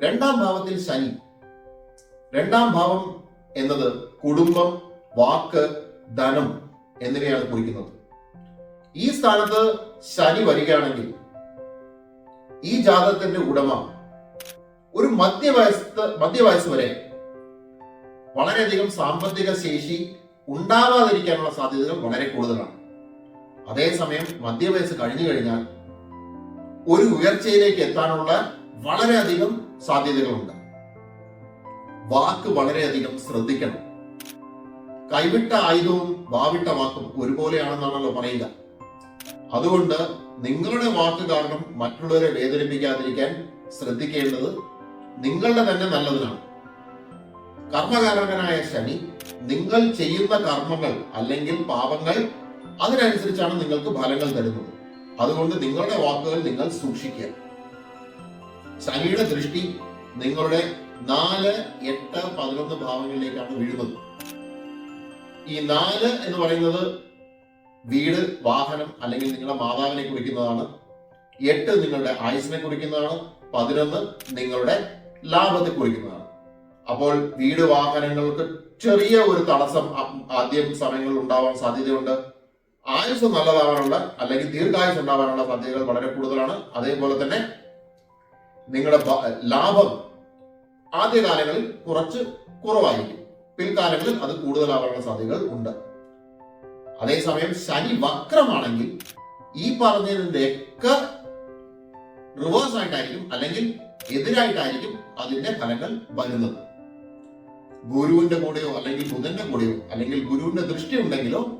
രണ്ടാം ഭാവത്തിൽ ശനി. രണ്ടാം ഭാവം എന്നത് കുടുംബം വാക്ക് ധനം എന്നിവയാണ് കുറിക്കുന്നത്. ഈ സ്ഥാനത്ത് ശനി വരികയാണെങ്കിൽ ഈ ജാതകത്തിന്റെ ഉടമ ഒരു മധ്യവയസ്സ് മധ്യവയസ്സ് വരെ വളരെയധികം സാമ്പത്തിക ശേഷി ഉണ്ടാവാതിരിക്കാനുള്ള സാധ്യതകൾ വളരെ കൂടുതലാണ്. അതേസമയം മധ്യവയസ്സ് കഴിഞ്ഞു കഴിഞ്ഞാൽ ഒരു ഉയർച്ചയിലേക്ക് എത്താനുള്ള വളരെയധികം സാധ്യതകളുണ്ട്. വാക്ക് വളരെയധികം ശ്രദ്ധിക്കണം. കൈവിട്ട ആയുധവും വാവിട്ട വാക്കും ഒരുപോലെയാണെന്നാണല്ലോ പറയുക. അതുകൊണ്ട് നിങ്ങളുടെ വാക്ക് കാരണം മറ്റുള്ളവരെ വേദനിപ്പിക്കാതിരിക്കാൻ ശ്രദ്ധിക്കേണ്ടത് നിങ്ങളുടെ തന്നെ നല്ലതിനാണ്. കർമ്മകാരകനായ ശനി നിങ്ങൾ ചെയ്യുന്ന കർമ്മങ്ങൾ അല്ലെങ്കിൽ പാപങ്ങൾ അതിനനുസരിച്ചാണ് നിങ്ങൾക്ക് ഫലങ്ങൾ തരുന്നത്. അതുകൊണ്ട് നിങ്ങളുടെ വാക്കുകൾ നിങ്ങൾ സൂക്ഷിക്കുക. ശനിയുടെ ദൃഷ്ടി നിങ്ങളുടെ നാല് എട്ട് പതിനൊന്ന് ഭാവങ്ങളിലേക്കാണ് വീഴുന്നത്. ഈ നാല് എന്ന് പറയുന്നത് വീട് വാഹനം അല്ലെങ്കിൽ നിങ്ങളുടെ മാതാവിനെ കുറിക്കുന്നതാണ്. എട്ട് നിങ്ങളുടെ ആയുസിനെ കുറിക്കുന്നതാണ്. പതിനൊന്ന് നിങ്ങളുടെ ലാഭത്തെ കുറിക്കുന്നതാണ്. അപ്പോൾ വീട് വാഹനങ്ങൾക്ക് ചെറിയ ഒരു തടസ്സം ആദ്യം സമയങ്ങളിൽ ഉണ്ടാവാൻ സാധ്യതയുണ്ട്. ആയുസ് നല്ലതാവാനുള്ള അല്ലെങ്കിൽ ദീർഘായുസ് ഉണ്ടാവാനുള്ള സാധ്യതകൾ വളരെ കൂടുതലാണ്. അതേപോലെ തന്നെ നിങ്ങളുടെ ലാഭം ആദ്യകാലങ്ങളിൽ കുറച്ച് കുറവായിരിക്കും. പിൽക്കാലങ്ങളിൽ അത് കൂടുതലാവാനുള്ള സാധ്യതകൾ ഉണ്ട്. അതേസമയം ശനി വക്രമാണെങ്കിൽ ഈ പറഞ്ഞതിന്റെ ഒക്കെ റിവേഴ്സ് ആയിട്ടായിരിക്കും അല്ലെങ്കിൽ എതിരായിട്ടായിരിക്കും അതിന്റെ ഫലങ്ങൾ വരുന്നത്. ഗുരുവിന്റെ കൂടെയോ അല്ലെങ്കിൽ ബുധന്റെ കൂടെയോ അല്ലെങ്കിൽ ഗുരുവിന്റെ ദൃഷ്ടി ഉണ്ടെങ്കിലോ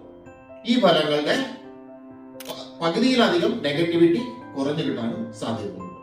ഈ ഫലങ്ങളുടെ പകുതിയിലധികം നെഗറ്റിവിറ്റി കുറഞ്ഞു കിട്ടാനും സാധ്യതയുണ്ട്.